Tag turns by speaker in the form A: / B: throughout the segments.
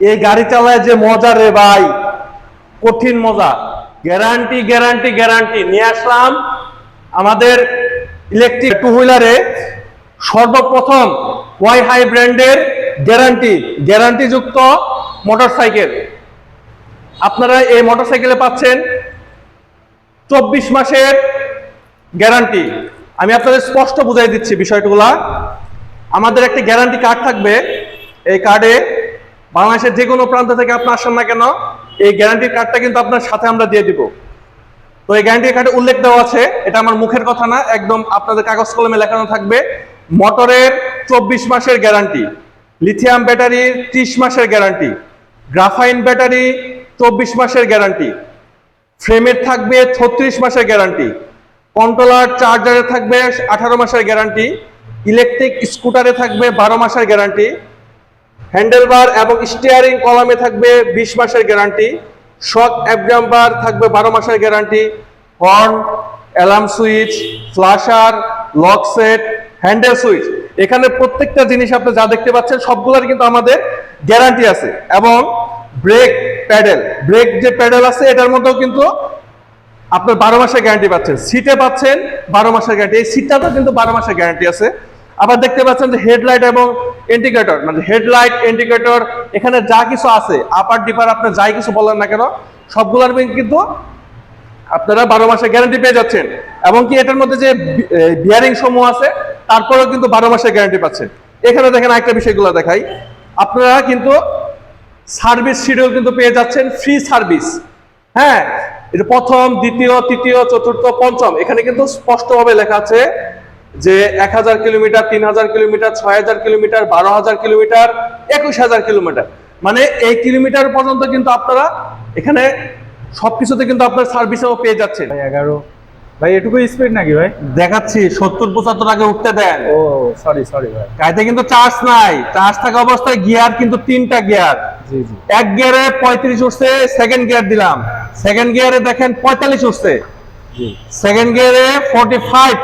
A: এই গাড়ি চালায় যে মজা রে ভাই। কঠিন মজা। গ্যারান্টি গ্যারান্টি গ্যারান্টি নিয়ে আসলাম আমাদের ইলেকট্রিক টু হুইলারে সর্বপ্রথম ওয়াই হাই ব্র্যান্ডের গ্যারান্টি গ্যারান্টি যুক্ত মোটরসাইকেল আপনারা এই মোটরসাইকেলে পাচ্ছেন চব্বিশ মাসের গ্যারান্টি আমি আপনাদের স্পষ্ট বুঝাই দিচ্ছি বিষয়গুলা। আমাদের একটি গ্যারান্টি কার্ড থাকবে। এই কার্ডে বাংলাদেশের যে কোনো প্রান্ত থেকে আপনি আসেন না কেন, এই গ্যারান্টির কার্ডটা কিন্তু আপনার সাথে আমরা দিয়ে দিব। তো এই গ্যারান্টির কার্ডে উল্লেখ দেওয়া আছে, এটা আমার মুখের কথা না, একদম আপনাদের কাগজ কলমে লেখানো থাকবে, মোটরের চব্বিশ মাসের গ্যারান্টি লিথিয়াম ব্যাটারির ত্রিশ মাসের গ্যারান্টি গ্রাফাইন ব্যাটারি চব্বিশ মাসের গ্যারান্টি ফ্রেমের থাকবে ছত্রিশ মাসের গ্যারান্টি কন্ট্রোলার চার্জারে থাকবে আঠারো মাসের গ্যারান্টি ইলেকট্রিক স্কুটারে থাকবে বারো মাসের গ্যারান্টি হ্যান্ডেলবার এবং স্টিয়ারিং কলামে থাকবে বিশ মাসের গ্যারান্টি, শক অ্যাবজাম্পার থাকবে বারো মাসের guarantee, horn, alarm switch, flasher, lock set, handle switch. এখানে প্রত্যেকটা জিনিস আপনি যা দেখতে পাচ্ছেন সবগুলোর কিন্তু আমাদের গ্যারান্টি আছে। এবং ব্রেক প্যাডেল, ব্রেক যে প্যাডেল আছে, এটার মধ্যেও কিন্তু আপনার বারো মাসের গ্যারান্টি পাচ্ছেন। সিটে পাচ্ছেন, বারো মাসের গ্যারান্টি। এই সিটটাতেও কিন্তু বারো মাসের গ্যারান্টি আছে। আবার দেখতে পাচ্ছেন যে হেডলাইট এবং ইন্ডিকেটর মানে হেডলাইট, ইন্ডিকেটর, এখানে যা কিছু আছে আপার ডিপার আপনি যাই কিছু বলেন না কেন, সবগুলোর কিন্তু আপনারা বারো মাসের গ্যারান্টি পেয়ে যাচ্ছেন। এবং কি এটার মধ্যে যে বিয়ারিং সমূহ আছে, তারপরেও কিন্তু বারো মাসের গ্যারান্টি পাচ্ছেন। এখানে দেখেন একটা বিষয়গুলো দেখাই। আপনারা কিন্তু সার্ভিস শিডিউল কিন্তু পেয়ে যাচ্ছেন ফ্রি সার্ভিস হ্যাঁ এটা প্রথম, দ্বিতীয়, তৃতীয়, চতুর্থ, পঞ্চম, এখানে কিন্তু স্পষ্টভাবে লেখা আছে যে এক হাজার কিলোমিটার তিন হাজার কিলোমিটার ছয় হাজার কিলোমিটার বারো হাজার কিলোমিটার একুশ হাজার কিলোমিটার। মানে এই কিলোমিটার পর্যন্ত কিন্তু আপনারা এখানে সবকিছুতে কিন্তু আপনার সার্ভিসও পেয়ে যাচ্ছেন।
B: ভাই এগারো। ভাই এটুকু স্পিড নাকি ভাই?
A: দেখাচ্ছি সত্তর পঁচাত্তর আগে উঠতে দেন।
B: ও সরি সরি ভাই।
A: গাড়িতে কিন্তু চার্জ নাই। চার্জ থাকা অবস্থায় গিয়ার কিন্তু তিনটা গিয়ার
B: জি জি।
A: এক গিয়ারে পঁয়ত্রিশ উঠছে সেকেন্ড গিয়ার দিলাম। সেকেন্ড গিয়ারে দেখেন পঁয়তাল্লিশ উঠছে। সেকেন্ড গিয়ারে ফোর্টি ফাইভ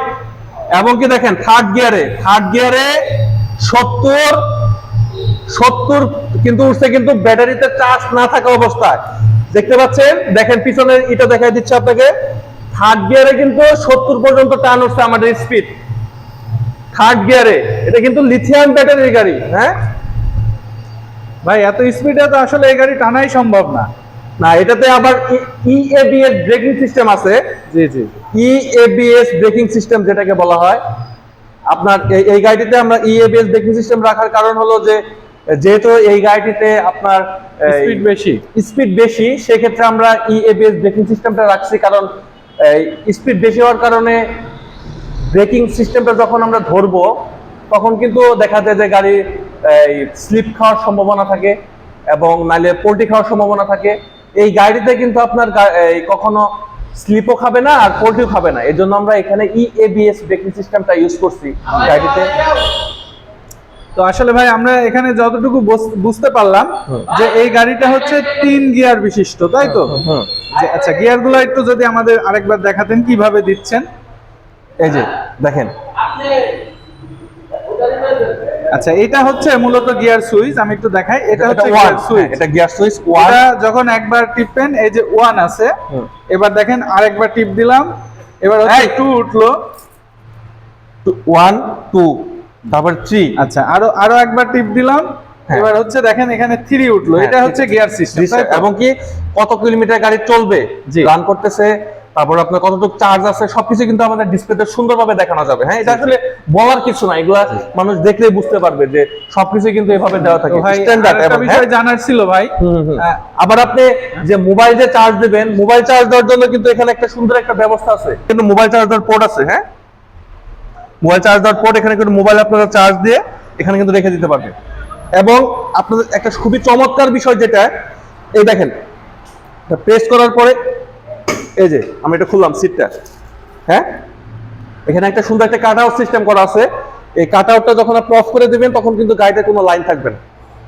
A: এবং কি দেখেন থার্ড গিয়ারে থার্ড গিয়ারে সত্তর সত্তর কিন্তু উঠছে কিন্তু ব্যাটারিতে চার্জ না থাকা অবস্থায়। দেখতে পাচ্ছেন? দেখেন পিছনে এটা দেখাই দিচ্ছে আপনাকে। থার্ড গিয়ারে কিন্তু সত্তর পর্যন্ত টান উঠছে আমাদের স্পিড থার্ড গিয়ারে এটা কিন্তু লিথিয়াম ব্যাটারির গাড়ি হ্যাঁ?
B: ভাই এত স্পিডে তো আসলে এই গাড়ি টানাই সম্ভব না।
A: না এটাতে আবার ইএবিএস ব্রেকিং সিস্টেম আছে।
B: জি জি।
A: ইএবিএস ব্রেকিং সিস্টেম যেটাকে বলা হয় আপনার এই- গাড়িটিতে আমরা ইএবিএস ব্রেকিং সিস্টেম রাখার কারণ হলো যে যেহেতু এই গাড়িটিতে আপনার
B: স্পিড বেশি।
A: স্পিড বেশি সেক্ষেত্রে আমরা ইএবিএস ব্রেকিং সিস্টেমটা রাখছি কারণ স্পিড বেশি হওয়ার কারণে ব্রেকিং সিস্টেমটা যখন আমরা ধরবো তখন কিন্তু দেখা যায় যে গাড়ি স্লিপ খাওয়ার সম্ভাবনা থাকে এবং নালে পোল্ট্রি খাওয়ার সম্ভাবনা থাকে। এই গাড়িতে কিন্তু আপনার এই কখনো স্লিপও খাবে না আর পোল্ট্রিও খাবে না। এর জন্য আমরা এখানে ইএবিএস ব্রেকিং সিস্টেমটা ইউজ করছি গাড়িতে।
B: তো আসলে ভাই আমরা এখানে যতটুকু বুঝতে পারলাম যে এই গাড়িটা হচ্ছে তিন গিয়ার বিশিষ্ট তাই তো? আচ্ছা গিয়ারগুলো একটু যদি আমাদের আরেকবার দেখাতেন কীভাবে দিচ্ছেন?
A: এই যে দেখেন।
B: আচ্ছা এটা হচ্ছে মূলত গিয়ার সুইচ আমি একটু দেখাই। এটা হচ্ছে গিয়ার সুইচ।
A: এটা গিয়ার সুইচ ওয়ান
B: যখন একবার টিপবেন এই যে ওয়ান আছে এবার দেখেন আরেকবার টিপ দিলাম এবার হচ্ছে টু উঠল।
A: ওয়ান টু তারপর থ্রি
B: আচ্ছা আরও আরও একবার টিপ দিলাম
A: হ্যাঁ।
B: এবার হচ্ছে দেখেন এখানে থ্রি উঠল।
A: হ্যাঁ,
B: এটা হচ্ছে গিয়ার সিস্টেম
A: এবং কি কত কিলোমিটার গাড়ি চলবে। রান করতেছে তারপর আপনার কতটুকু চার্জ আছে সবকিছু কিন্তু আমাদের ডিসপ্লেতে সুন্দরভাবে দেখানো যাবে। হ্যাঁ এটা আসলে বলার কিছু না এগুলা মানুষ দেখলেই বুঝতে পারবে যে সবকিছু কিন্তু এভাবে দেওয়া থাকে। স্ট্যান্ডার্ড এবং
B: বিষয় জানার ছিল ভাই। আহ,
A: আবার আপনি যে মোবাইল যে চার্জ দিবেন মোবাইল চার্জ দেওয়ার জন্য কিন্তু এখানে একটা সুন্দর একটা ব্যবস্থা আছে। কিন্তু মোবাইল চার্জ দেওয়ার পোর্ট আছে হ্যাঁ? মোবাইল চার্জ দেওয়ার পোর্ট এখানে কিন্তু মোবাইল আপনারা চার্জ দিয়ে এখানে কিন্তু রেখে দিতে পারবেন। এবং আপনাদের একটা খুবই চমৎকার বিষয় যেটা এই দেখেন প্রেস করার পরে এই যে, আমি এটা খুললাম সিটটা হ্যাঁ? এখানে একটা সুন্দর একটা কাট আউট সিস্টেম করা আছে। এই কাট আউটটা যখন আপনি অফ করে দিবেন, তখন কিন্তু গাড়িতে কোনো লাইন থাকবে না।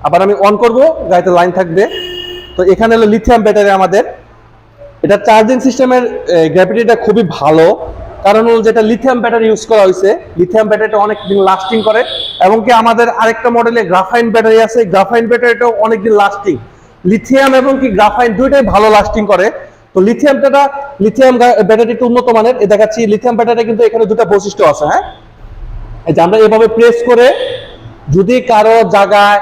A: আবার আমি অন করব, গাড়িতে লাইন থাকবে। তো এখানে হলো লিথিয়াম ব্যাটারি আমাদের। এটা চার্জিং সিস্টেমের গ্র্যাভিটিটা খুবই ভালো। কারণ হলো যেটা লিথিয়াম ব্যাটারি ইউজ করা হয়েছে। লিথিয়াম ব্যাটারিটা অনেক দিন লাস্টিং করে। এবং কি আমাদের আরেকটা মডেলে গ্রাফাইন ব্যাটারি আছে। গ্রাফাইন ব্যাটারিটাও অনেক দিন লাস্টিং লিথিয়াম এবং কি গ্রাফাইন দুইটাই ভালো লাস্টিং করে। তো লিথিয়ামটা লিথিয়াম ব্যাটারিটা উন্নত মানের। দেখাচ্ছি লিথিয়াম ব্যাটারি কিন্তু এখানে দুটো বৈশিষ্ট্য আছে হ্যাঁ? এই যে আমরা এভাবে প্রেস করে যদি কারও জায়গায়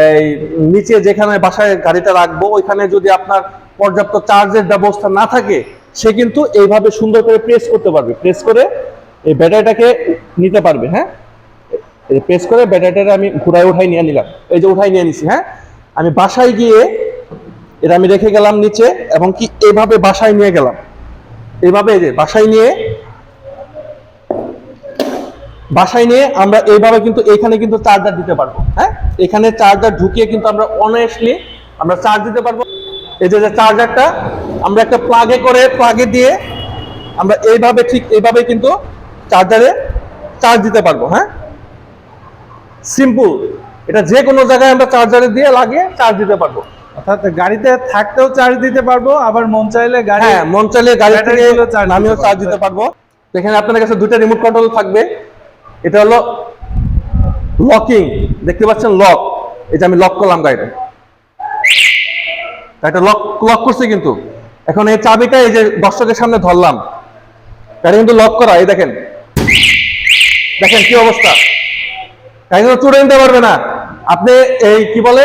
A: এই নিচে যেখানে বাসায় গাড়িটা রাখব, ওইখানে যদি আপনার পর্যাপ্ত চার্জের ব্যবস্থা না থাকে, সে কিন্তু এইভাবে সুন্দর করে প্রেস করতে পারবে। প্রেস করে এই ব্যাটারিটাকে নিতে পারবে হ্যাঁ? প্রেস করে ব্যাটারিটা আমি ঘুরায় উঠাই নিয়ে নিলাম। এই যে উঠাই নিয়ে নিছি হ্যাঁ? আমি বাসায় গিয়ে এটা আমি রেখে গেলাম নিচে, এবং কি এভাবে বাসায় নিয়ে গেলাম। এইভাবে এই যে বাসায় নিয়ে বাসায় নিয়ে আমরা এইভাবে কিন্তু এখানে কিন্তু চার্জার দিতে পারব হ্যাঁ? এখানে চার্জার ঢুকিয়ে কিন্তু আমরা অনেস্টলি আমরা চার্জ দিতে পারব। এই যে চার্জারটা, আমরা একটা প্লাগে করে প্লাগে দিয়ে আমরা এইভাবে ঠিক এইভাবে কিন্তু চার্জারে চার্জ দিতে পারব হ্যাঁ? সিম্পল এটা যে কোনো জায়গায় আমরা চার্জারে দিয়ে লাগিয়ে চার্জ দিতে পারব।
B: অর্থাৎ গাড়িতে থাকতেও চার্জ দিতে পারব আবার মন চাইলে গাড়ি
A: হ্যাঁ মন চাইলে গাড়ি থেকে নামিয়েও চার্জ দিতে পারব। এখানে আপনাদের কাছে দুটো রিমোট কন্ট্রোল থাকবে। এটা হলো লকিং দেখতে পাচ্ছেন লক এই যে আমি লক করলাম গাড়িটা। গাড়িটা লক লক করছে কিন্তু। এখন এই চাবিটা এই যে দর্শকের সামনে ধরলাম। গাড়ি কিন্তু লক করা এই দেখেন। দেখেন কি অবস্থা। গাড়ি কিন্তু চুড়ে নিতে পারবে না। আপনি এই কি বলে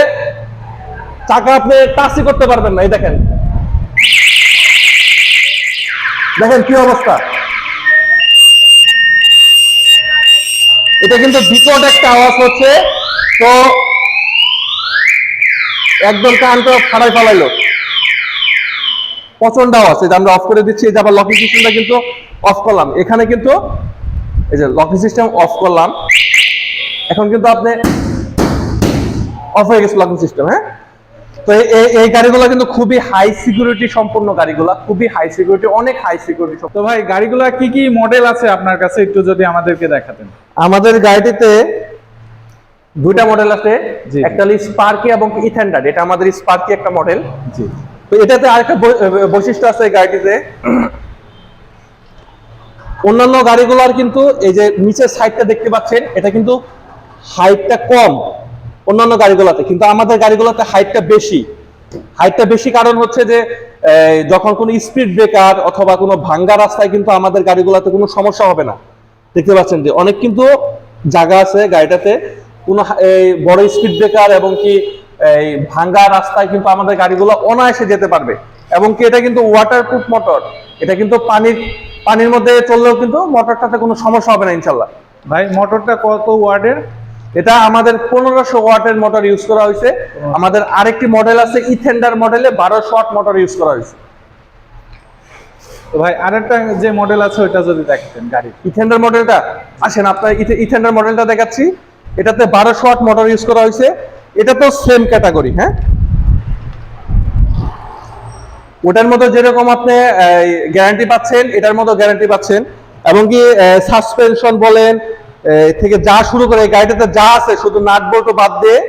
A: চাকা আপনি টাচই করতে পারবেন না, এই দেখেন। দেখেন কি অবস্থা। এটা কিন্তু বিকট একটা আওয়াজ হচ্ছে। তো একদম কানটা ফাড়াই ফালাইলো। প্রচণ্ড আওয়াজ। যে আমরা অফ করে দিচ্ছি, এই যে আবার লকিং সিস্টেমটা কিন্তু অফ করলাম। এখানে কিন্তু এই যে লকিং সিস্টেম অফ করলাম। এখন কিন্তু আপনি অফ হয়ে গেছে লকিং সিস্টেম হ্যাঁ? তো এই- গাড়িগুলো কিন্তু খুবই হাই সিকিউরিটি সম্পন্ন গাড়িগুলো খুবই হাই সিকিউরিটি অনেক হাই সিকিউরিটি
B: তো ভাই গাড়িগুলো কি কি মডেল আছে আপনার কাছে? একটু যদি আমাদেরকে দেখাতেন।
A: আমাদের গাড়িটিতে দুইটা মডেল আছে একটা হলো স্পার্কি এবং ইথেন্ডার এটা আমাদের স্পার্কি একটা মডেল
B: জি।
A: তো এটাতে আরেকটা বৈশিষ্ট্য আছে এই গাড়িটিতে। অন্যান্য গাড়িগুলোর কিন্তু এই যে নিচের সাইডটা দেখতে পাচ্ছেন এটা কিন্তু হাইটটা কম। অন্যান্য গাড়িগুলোতে, কিন্তু আমাদের গাড়িগুলোতে হাইটটা বেশি। হাইটটা বেশি কারণ হচ্ছে যে যখন কোনো স্পিড ব্রেকার অথবা কোনো ভাঙ্গা রাস্তায় কিন্তু আমাদের গাড়িগুলোতে কোনো সমস্যা হবে না। দেখতে পাচ্ছেন যে, অনেক কিন্তু জায়গা আছে গাড়িটাতে, কোনো বড় স্পিড ব্রেকার এবং কি, এই ভাঙ্গা রাস্তায় কিন্তু আমাদের গাড়িগুলো অনায়াসে যেতে পারবে। এবং কি, এটা কিন্তু ওয়াটারপ্রুফ মোটর এটা কিন্তু পানির পানির মধ্যে চললেও কিন্তু মোটরটাতে কোনো সমস্যা হবে না, ইনশাল্লাহ।
B: ভাই মোটরটা কত ওয়ার্ডের?
A: এটা আমাদের পনেরোশো ওয়াটের মোটর ইউজ করা হয়েছে। আমাদের আরেকটি মডেল আছে ইথেন্ডার মডেলে বারোশো ওয়াট মোটর ইউজ করা হয়েছে।
B: ভাই আরেকটা যে মডেল আছে ওইটা যদি দেখাতেন গাড়ি
A: ইথেন্ডার মডেলটা আসেন আপনার ইথেন্ডার মডেলটা দেখাচ্ছি। এটাতে বারোশো ওয়াট মোটর ইউজ করা হয়েছে। এটা তো সেম ক্যাটাগরি হ্যাঁ? ওটার মতো যেরকম আপনি গ্যারান্টি পাচ্ছেন এটার মতো গ্যারান্টি পাচ্ছেন। এবং কি সাসপেনশন বলেন থেকে যা শুরু করে এই গাড়িটাতে যা আছে, শুধু নাট বল্টু বাদ দিয়ে,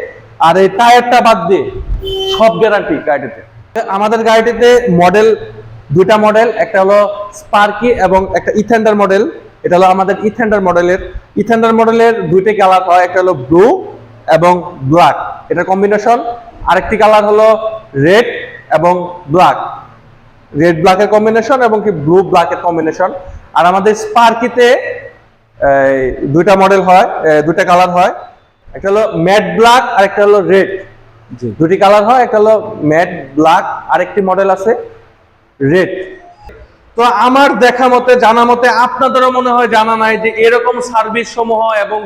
A: আর এই টায়ারটা বাদ দিয়ে সব গ্যারান্টি গাড়িটাতে। আমাদের গাড়িটিতে মডেল দুইটা মডেল একটা হলো স্পার্কি এবং একটা ইথেন্ডার মডেল এটা হলো আমাদের ইথেন্ডার মডেলের ইথেন্ডার মডেলের দুইটি কালার হয়, একটা হলো ব্লু এবং ব্ল্যাক এটার কম্বিনেশন আরেকটি কালার হলো রেড এবং ব্ল্যাক রেড ব্ল্যাকের কম্বিনেশন এবং কি ব্লু ব্ল্যাকের কম্বিনেশন আর আমাদের স্পার্কিতে দুইটা মডেল হয় দুইটা কালার হয়। একটা হলো ম্যাট ব্ল্যাক আর একটা হলো রেড দুটি কালার হয় একটা হলো ম্যাট ব্ল্যাক আরেকটি মডেল আছে রেড তো আমার দেখা মতে জানা মতে আপনাদেরও মনে হয় জানা নাই যে এরকম সার্ভিস সমূহ এবং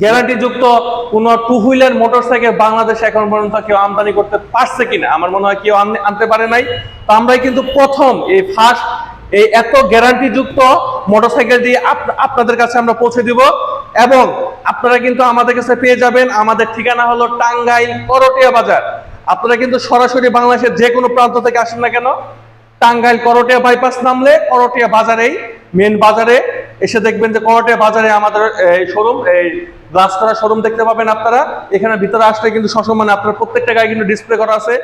A: গ্যারান্টি যুক্ত কোন টু হুইলার মোটরসাইকেল বাংলাদেশে এখন পর্যন্ত কেউ আমদানি করতে পারছে কিনা আমার মনে হয় কেউ আনতে পারে নাই। তো আমরাই কিন্তু প্রথম এই ফার্স্ট এই এত গ্যারান্টি যুক্ত মোটরসাইকেল দিয়ে আপনাদের কাছে আমরা পৌঁছে দিব। এবং আপনারা কিন্তু আমাদের কাছে পেয়ে যাবেন আমাদের ঠিকানা হলো টাঙ্গাইল করটিয়া বাজার। আপনারা কিন্তু সরাসরি বাংলাদেশের যে কোনো প্রান্ত থেকে আসেন না কেন, টাঙ্গাইল করটিয়া বাইপাস নামলে করটিয়া বাজারেই মেন বাজারে এসে দেখবেন যে করটিয়া বাজারে আমাদের এই শোরুম এই গ্লাস করা শোরুম দেখতে পাবেন আপনারা। এখানে ভিতরে আসলে কিন্তু সসম্মানে আপনার প্রত্যেকটা গায়ে কিন্তু ডিসপ্লে করা আছে।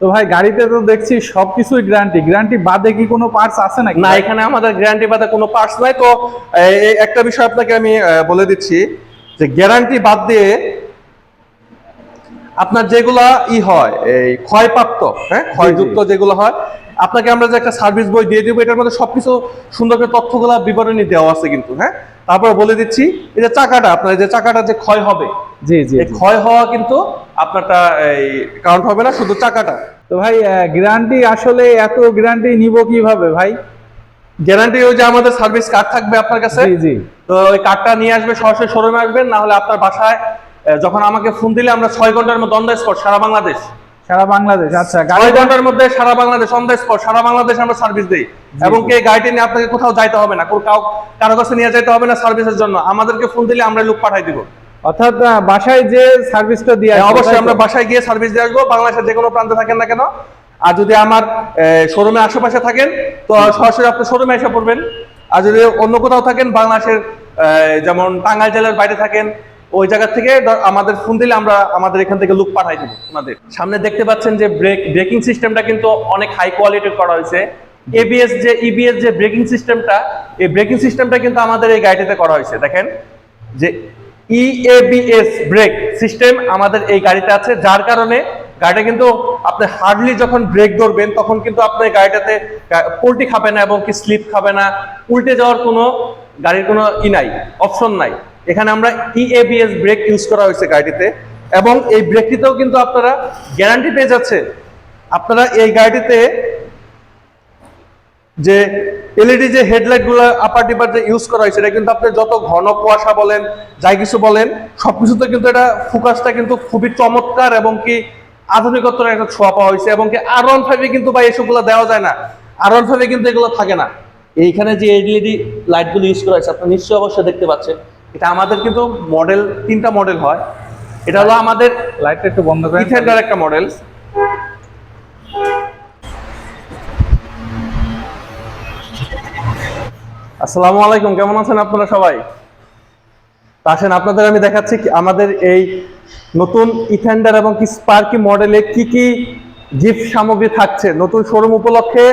B: তো ভাই গাড়িতে তো দেখছি সবকিছুই গ্যারান্টি গ্যারান্টি বাদে কি কোনো পার্টস আছে নাকি?
A: না এখানে আমাদের গ্যারান্টি বাদে কোনো পার্টস নাই। তো একটা বিষয় আপনাকে আমি বলে দিচ্ছি যে গ্যারান্টি বাদ দিয়ে আপনার যেগুলা ই হয় এই ক্ষয়প্রাপ্ত হ্যাঁ ক্ষয়যুক্ত যেগুলো হয় আপনাকে আমরা যে একটা সার্ভিস বই দিয়ে দিব এটার মধ্যে সবকিছু সুন্দর করে তথ্যগুলা বিবরণী দেওয়া আছে কিন্তু হ্যাঁ? তারপর বলে দিচ্ছি এই যে চাকাটা আপনার এই যে চাকাটা যে ক্ষয় হবে
B: জি জি
A: ক্ষয় হওয়া কিন্তু আপনারটা এই কাউন্ট হবে না শুধু চাকাটা।
B: তো ভাই গ্যারান্টি আসলে এত গ্যারান্টি নিব কীভাবে ভাই?
A: গ্যারান্টি ওই যে আমাদের সার্ভিস কার্ড থাকবে আপনার কাছে।
B: জি জি।
A: তো ওই কার্ডটা নিয়ে আসবে সরাসরি শোরুমে আসবেন না হলে আপনার বাসায় যখন আমাকে ফোন দিলে আমরা ছয় ঘণ্টার মধ্যে অন স্পট সারা বাংলাদেশ।
B: সারা বাংলাদেশ আচ্ছা গাড়ি
A: ঘণ্টার মধ্যে সারা বাংলাদেশ অন দ্য স্পট সারা বাংলাদেশ আমরা সার্ভিস দিই। এবং কে গাড়িটি নিয়ে আপনাকে কোথাও যাইতে হবে না কাউ কারও কাছে নিয়ে যেতে হবে না সার্ভিসের জন্য। আমাদেরকে ফোন দিলে আমরা লোক পাঠাই দিব।
B: অর্থাৎ বাসায় যে সার্ভিসটা দিয়ে
A: হ্যাঁ, অবশ্যই আমরা বাসায় গিয়ে সার্ভিস দিয়ে আসব। বাংলাদেশের যে কোনো প্রান্তে থাকেন না কেন। আর যদি আমার শোরুমে আশেপাশে থাকেন তো সরাসরি আপনি শোরুমে এসে পড়বেন। আর যদি অন্য কোথাও থাকেন বাংলাদেশের আহ, যেমন টাঙ্গাইল জেলার বাইরে থাকেন ওই জায়গা থেকে আমাদের ফোন দিলে আমরা আমাদের এখান থেকে লুক পাঠাই দেবো আপনাদের সামনে দেখতে পাচ্ছেন যে ব্রেক ব্রেকিং সিস্টেমটা কিন্তু অনেক হাই কোয়ালিটির করা হয়েছে। এবিএস যে ইবিএস যে ব্রেকিং সিস্টেমটা এই ব্রেকিং সিস্টেমটা কিন্তু আমাদের এই গাড়িটাতে করা হয়েছে। দেখেন, যে E ইএবিএস ব্রেক সিস্টেম আমাদের এই গাড়িতে আছে, যার কারণে গাড়িটা কিন্তু আপনি হার্ডলি যখন ব্রেক ধরবেন, তখন কিন্তু আপনার গাড়িটাতে পোল্টি খাবে না এবং কি স্লিপ খাবে না। উল্টে যাওয়ার কোনো গাড়ির কোনো ই নাই অপশন নাই। এখানে আমরা E ইএবিএস ব্রেক ইউজ করা হয়েছে গাড়িটিতে এবং এই ব্রেকটিতেও কিন্তু আপনারা গ্যারান্টি পেয়ে যাচ্ছে। আপনারা এই গাড়িটিতে যে এলইডি যে হেডলাইটগুলো আপার ডিপার যে ইউজ করা হয়েছে এটা কিন্তু আপনি যত ঘন কুয়াশা বলেন যাই কিছু বলেন, সবকিছুতে কিন্তু এটা ফোকাসটা কিন্তু খুবই চমৎকার এবং কি আধুনিকত্বের একটা ছোঁয়া পাওয়া হয়েছে, এবং কি আর ওয়ান ফাইভে কিন্তু ভাই এসবগুলো দেওয়া যায় না। আর ওয়ান ফাইভে কিন্তু এগুলো থাকে না। এইখানে যে এলইডি লাইটগুলো ইউজ করা হয়েছে, আপনি নিশ্চয়ই অবশ্যই দেখতে পাচ্ছেন। এটা আমাদের কিন্তু মডেল তিনটা মডেল হয়। এটা হলো আমাদের
B: লাইটটা একটু বন্ধ করেন।
A: ইথেন্ডার একটা মডেল আসসালামু আলাইকুম কেমন আছেন আপনারা সবাই? আসেন আপনাদের আমি দেখাচ্ছি আমাদের এই নতুন ইথেন্ডার এবং কি স্পার্কি মডেলে কি কি গিফট সামগ্রী থাকছে। নতুন শোরুম উপলক্ষে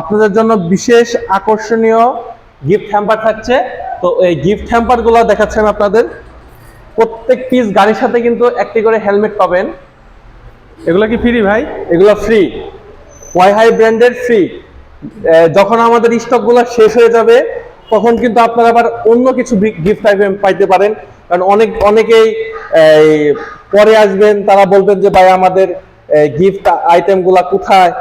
A: আপনাদের জন্য বিশেষ আকর্ষণীয় গিফট হ্যাম্পার থাকছে। তো এই গিফট হ্যাম্পারগুলো দেখাচ্ছেন আপনাদের। প্রত্যেক পিস গাড়ির সাথে কিন্তু একটি করে হেলমেট পাবেন।
B: এগুলো কি ফ্রি ভাই?
A: এগুলো ফ্রি ওয়াই হাই ব্র্যান্ডের ফ্রি যখন আমাদের স্টকগুলো শেষ হয়ে যাবে তখন কিন্তু আপনারা আবার অন্য কিছু গিফট আইটেম পাইতে পারেন। কারণ অনেক অনেকেই পরে আসবেন তারা বলবেন যে ভাই আমাদের গিফট আইটেমগুলো কোথায়?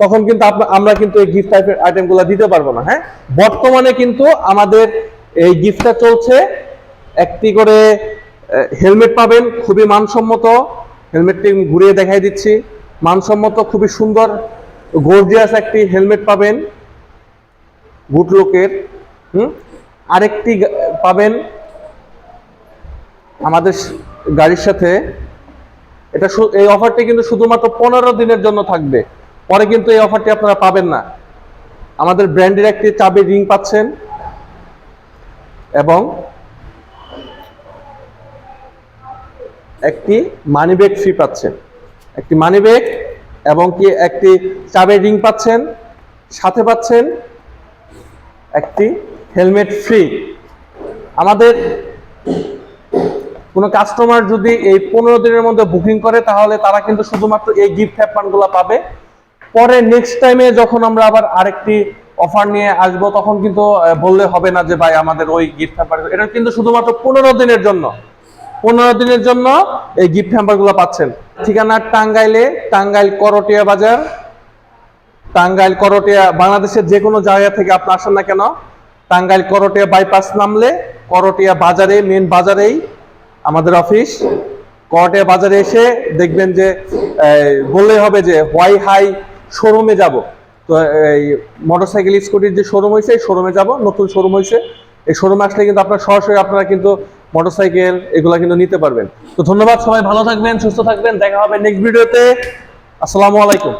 A: তখন কিন্তু আমরা কিন্তু এই গিফট আইটেমগুলো দিতে পারব না হ্যাঁ? বর্তমানে কিন্তু আমাদের এই গিফটটা চলছে। একটি করে হেলমেট পাবেন, খুবই মানসম্মত। হেলমেটটি আমি ঘুরিয়ে দেখাই দিচ্ছি। মানসম্মত, খুবই সুন্দর গর্জিয়াস একটি হেলমেট পাবেন। গুড লুকের, হুম? আরেকটি পাবেন আমাদের গাড়ির সাথে। এটা এই অফারটি কিন্তু শুধুমাত্র পনেরো দিনের জন্য থাকবে। পরে কিন্তু এই অফারটি আপনারা পাবেন না। আমাদের ব্র্যান্ডের একটি চাবি রিং পাচ্ছেন। এবং একটি মানি ব্যাগ ফ্রি পাচ্ছেন। একটি মানি ব্যাগ এবং কি একটি চাবের রিং পাচ্ছেন। সাথে পাচ্ছেন একটি হেলমেট ফ্রি আমাদের কোনো কাস্টমার যদি এই পনেরো দিনের মধ্যে বুকিং করে, তাহলে তারা কিন্তু শুধুমাত্র এই গিফট হ্যাপারগুলো পাবে। পরে নেক্সট টাইমে যখন আমরা আবার আরেকটি অফার নিয়ে আসব, তখন কিন্তু বললে হবে না যে, ভাই, আমাদের ওই গিফট হ্যাম্পার এটা কিন্তু শুধুমাত্র পনেরো দিনের জন্য। পনেরো দিনের জন্য এই গিফট হ্যাম্পারগুলো পাচ্ছেন। ঠিকানা টাঙ্গাইলে, টাঙ্গাইল করটিয়া বাজার। টাঙ্গাইল করটিয়া, বাংলাদেশের যে কোনো জায়গা থেকে আপনি আসেন না কেন, টাঙ্গাইল করটিয়া বাইপাস নামলে, করটিয়া বাজারে মেন বাজারেই আমাদের অফিস করটিয়া বাজারে এসে দেখবেন যে বললেই হবে যে, হোয়াই হাই শোরুমে যাব। তো এই মোটরসাইকেল স্কুটির যে শোরুম হয়েছে এই শোরুমে যাব, নতুন শোরুম হয়েছে এই শোরুমে আসলে কিন্তু আপনার সরাসরি আপনারা কিন্তু মোটরসাইকেল এগুলা কিন্তু নিতে পারবেন। তো ধন্যবাদ, সবাই ভালো থাকবেন, সুস্থ থাকবেন, দেখা হবে নেক্সট ভিডিওতে আসসালামু আলাইকুম।